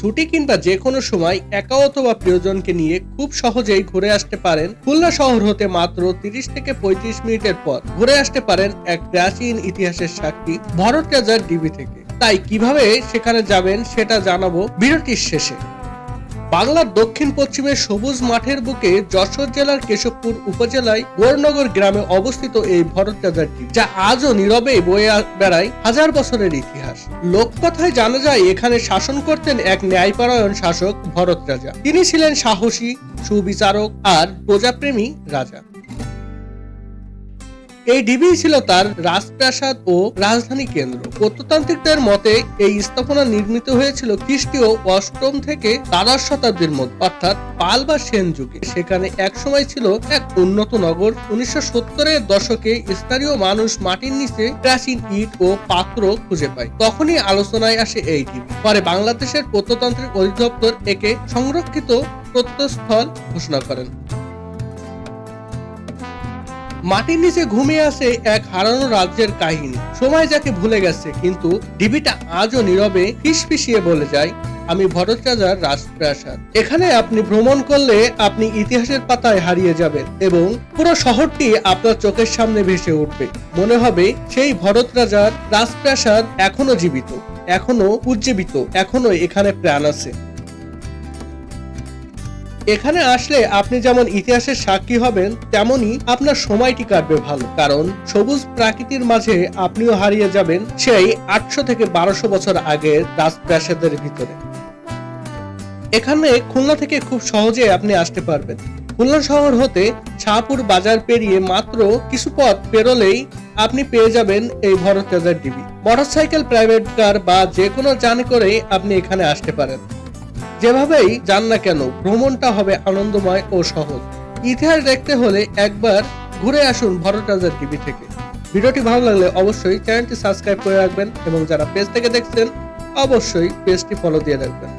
ছুটি কিংবা যে কোনো সময় একা অথবা প্রিয়জনকে নিয়ে খুব সহজেই ঘুরে আসতে পারেন। খুলনা শহর হতে মাত্র তিরিশ থেকে পঁয়ত্রিশ মিনিটের পর ঘুরে আসতে পারেন এক প্রাচীন ইতিহাসের সাক্ষী ভরত রাজার ডিবি থেকে। তাই কীভাবে সেখানে যাবেন সেটা জানাব বিরতির শেষে। বাংলার দক্ষিণ পশ্চিমে সবুজ মাঠের বুকে যশোর জেলার কেশবপুর উপজেলায় গোরনগর গ্রামে অবস্থিত এই ভরত রাজার যা আজও নীরবে বয়ে বেড়ায় হাজার বছরের ইতিহাস। লোককথায় জানা যায়, এখানে শাসন করতেন এক ন্যায়পরায়ণ শাসক ভরত রাজা। তিনি ছিলেন সাহসী, সুবিচারক আর প্রজাপ্রেমী রাজা। এই ডিবি ছিল তার রাজপ্রাসাদ ও রাজধানী কেন্দ্র। প্রত্নতান্ত্রিকদের মতে, এই স্থাপনা নির্মিত হয়েছিল খ্রিস্টীয় অষ্টম থেকে দ্বাদশ শতাব্দীর মধ্যে, অর্থাৎ পাল বা সেন যুগে। সেখানে এক সময় ছিল এক উন্নত নগর। উনিশশো সত্তরের দশকে স্থানীয় মানুষ মাটির নিচে প্রাচীন ইট ও পাত্র খুঁজে পায়। তখনই আলোচনায় আসে এই ডিবি। পরে বাংলাদেশের প্রত্নতান্ত্রিক অধিদপ্তর একে সংরক্ষিত প্রত্নস্থল ঘোষণা করেন। মাটির নিচে ঘুমিয়ে আছে এক হারানো রাজ্যের কাহিনী। সময় যাকে ভুলে গেছে, কিন্তু ডিবিটা আজও নীরবে ফিসফিসিয়ে বলে যায়, আমি রাজার রাজপ্রাসাদ। এখানে আপনি ভ্রমণ করলে আপনি ইতিহাসের পাতায় হারিয়ে যাবেন এবং পুরো শহরটি আপনার চোখের সামনে ভেসে উঠবে। মনে হবে সেই ভরত রাজার রাজপ্রাসাদ এখনও জীবিত, এখনও উজ্জীবিত, এখনও এখানে প্রাণ আছে। এখানে আসলে আপনি যেমন ইতিহাসের সাক্ষী হবেন তেমনি আপনার সময়টি কাটবে ভালো। কারণ সবুজ প্রাকৃতির মাঝে আপনিও হারিয়ে যাবেন সেই আটশো থেকে বারোশো বছর আগের রাজপ্রাসাদের ভিতরে। এখানে খুলনা থেকে খুব সহজে আপনি আসতে পারবেন। খুলনা শহর হতে শাহপুর বাজার পেরিয়ে মাত্র কিছু পথ পেরোলেই আপনি পেয়ে যাবেন এই ভরত রাজার ডিবি। মোটরসাইকেল, প্রাইভেট কার বা যে কোনো যানে করেই আপনি এখানে আসতে পারেন। যেভাবেই যান না কেন, ভ্রমণটা হবে আনন্দময় ও সহজ। ইতিহাস দেখতে হলে একবার ঘুরে আসুন ভারত রাজার টিভি থেকে। ভিডিওটি ভালো লাগলে অবশ্যই চ্যানেলটি সাবস্ক্রাইব করে রাখবেন এবং যারা পেজ থেকে দেখছেন, অবশ্যই পেজটি ফলো দিয়ে রাখবেন।